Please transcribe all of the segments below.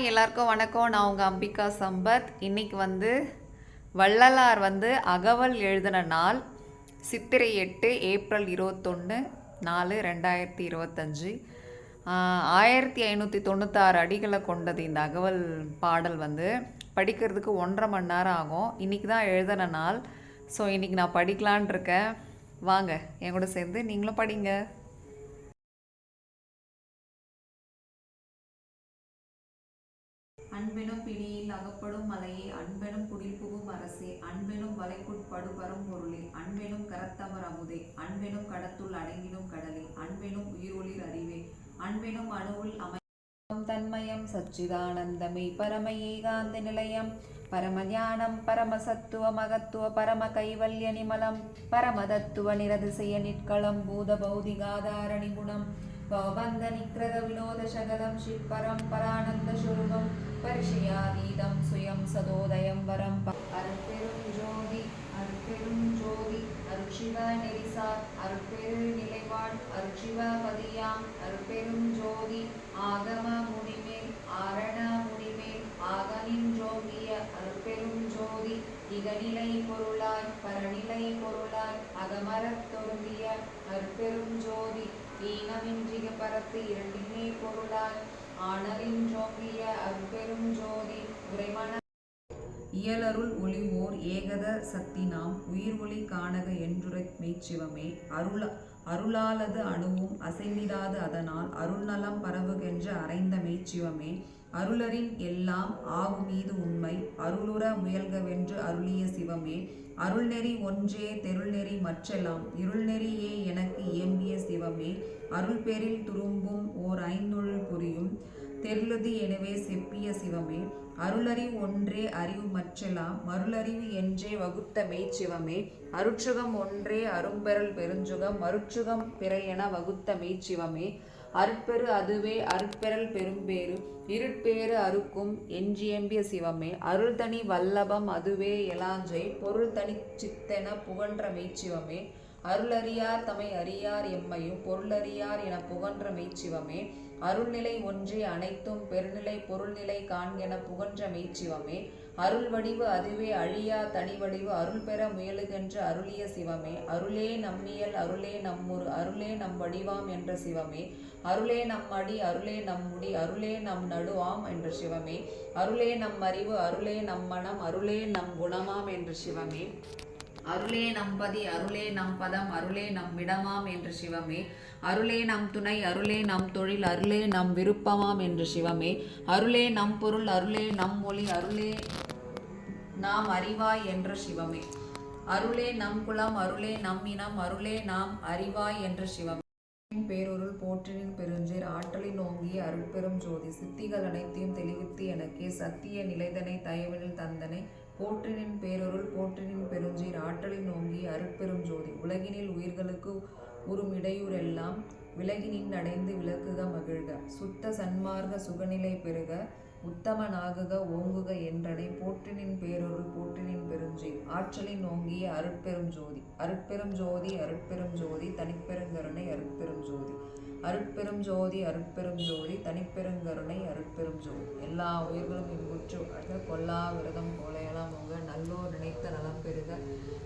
எல்லாருக்கும் வணக்கம். நான் உங்கள் அம்பிகா சம்பத். இன்றைக்கி வந்து வள்ளலார் வந்து அகவல் எழுதின நாள் சித்திரை எட்டு ஏப்ரல் இருபத்தொன்று நாலு ரெண்டாயிரத்தி இருபத்தஞ்சி. ஆயிரத்தி ஐநூற்றி தொண்ணூத்தாறு அடிகளை கொண்டது இந்த அகவல் பாடல் வந்து. படிக்கிறதுக்கு ஒன்றரை மணி நேரம் ஆகும். இன்றைக்கி தான் எழுதின நாள். ஸோ இன்றைக்கி நான் படிக்கலான் இருக்கேன். வாங்க என் கூட சேர்ந்து நீங்களும் படிங்க. அன்பெனும் பிடியில் அகப்படும் மலையே அன்பெனும் குடில் புகும் அரசே அன்பெனும் வலைக்குட்படுபரும் பொருளே அன்பெனும் கரத்தமர் அமுதே அன்பெனும் கடத்துள் அடங்கிடும் கடலே அன்பெனும் உயிரொளிர் அறிவே அன்பெனும் அணுவுள் அமை தன்மயம் சச்சிதானந்தமே பரம ஏகாந்த நிலையம் பரமஞானம் பரமசத்துவ மகத்துவ பரம கைவல்ய நிமலம் பரமதத்துவ நிரதிசய நிற்களம் பூத பௌதிகாதார குணம் பவபந்த நிக்ரக வினோத சகலம் சிற்பரம் பரானந்த சுரூபம் பரிஷயாதீதம் சுயம் சதோதயம் வரம் ப- அருட்பெரும் ஜோதி அருட்பெரும் ஜோதி அருட்சிவ நெரிசார் அருட்பெரு நிலைவாழ் அருட்சிவ பதியாம் அருட்பெரும் ஜோதி ஆகம முனிமேல் ஆரண முனிமேல் ஆகனின் ஜோகிய அருட்பெரும் ஜோதி இகநிலை பொருளாய் பரநிலை பொருளாய் அகமரத் தொருந்திய அருட்பெரும் ஜோதி ஈனமின்றிய பரத்து இரண்டினை பொருளாய் ஆனலின் ஜோங்கிய அருட்பெரும் ஜோதி உரைமன இயலருள் ஓர் ஏகத சக்தி நாம் உயிர் ஒளி காணக என்றுரை மெய்ச்சிவமே. அருள அருளாலது அணுவும் அசைந்திடாது அதனால் அருள்நலம் பரவுகின்ற அறைந்த மெய்ச்சிவமே அருளரின் எல்லாம் ஆகு மீது உண்மை. அருளுற முயல்கவென்று அருளிய சிவமே. அருள்நெறி ஒன்றே தெருள்நெறி மற்றெல்லாம். இருள்நெறியே எனக்கு இயம்பிய சிவமே. அருள் பேரில் துரும்பும் ஓர் ஐந்துள் புரியும். தெருளது எனவே செப்பிய சிவமே. அருளறிவு ஒன்றே அறிவு மற்றெல்லாம். மருளறிவு என்றே வகுத்த மெய்ச்சிவமே அருட்சுகம் ஒன்றே அரும்பெருள் பெருஞ்சுகம். மருட்சுகம் பிற என வகுத்த மெய்ச்சிவமே அருட்பெரு அதுவே அருட்பெறல் பெரும்பேறு. இருட்பேறு அறுக்கும் எஞ்சியம்பிய சிவமே. அருள் தனி வல்லபம் அதுவே எலாஞ்சை. பொருள் தனி சித்தென புகன்ற மெய்ச்சிவமே. அருளறியார் தமை அறியார் எம்மையும் பொருளறியார் என புகன்ற மெய்ச்சிவமே. அருள்நிலை ஒன்றே அனைத்தும் பெருநிலை பொருள்நிலை காண்கென புகன்ற மெய்ச்சிவமே. அருள் வடிவு அதுவே அழியா தனி வடிவு அருள் பெற முயலுகின்ற அருளிய சிவமே. அருளே நம்மியல் அருளே நம்முரு அருளே நம் வடிவாம் என்ற சிவமே. அருளே நம் அடி அருளே நம் முடி அருளே நம் நடுவாம் என்ற சிவமே. அருளே நம் அறிவு அருளே நம் மனம் அருளே நம் குணமாம் என்ற சிவமே. அருளே நம்பதி அருளே நம் பதம் அருளே நம் இடமாம் என்று சிவமே அருளே நம் துணை அருளே நம் தொழில் அருளே நம் விருப்பமாம் என்று சிவமே அருளே நம் பொருள் அருளே நம் மொழி அருளே நாம் அறிவாய் என்ற சிவமே அருளே நம் குலம் அருளே நம் இனம் அருளே நாம் அறிவாய் என்ற சிவமே பேரொருள் போற்றினின் பெருஞ்சீர் ஆற்றலின் ஓங்கிய அருட்பெரும் ஜோதி சித்திகள் அனைத்தையும் தெளிவித்து எனக்கே சத்திய நிலைதனை தயவினில் தந்தனை போற்றினின் பேரொருள் போற்றினின் பெருஞ்சீர் ஆற்றலின் நோங்கி அருட்பெரும் ஜோதி. உலகினில் உயிர்களுக்கு உறும் இடையூறெல்லாம் விலகினின் அடைந்து விளக்குக மகிழ்க. சுத்த சன்மார்க்க சுகநிலை பெறுக உத்தமனாகுக ஓங்குக என்றனை போற்றினின் பேரொருள் போற்றினின் பெருஞ்சீர். ஆற்றலின் நோங்கிய அருட்பெரும் ஜோதி. அருட்பெரும் ஜோதி அருட்பெரும் ஜோதி தனிப்பெரும் அருட்பெரும் ஜோதி அருட்பெரும் ஜோதி தனிப்பெருங்கருணை அருட்பெரும் ஜோதி. எல்லா உயிர்களும் இன்புற்று வாழ்க கொல்லா விரதம் போலையெல்லாம் உங்க நல்லோர் நினைத்த நலம் பெறுக.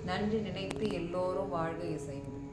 நன்றி நினைத்து எல்லோரும் வாழ்க இசைந்து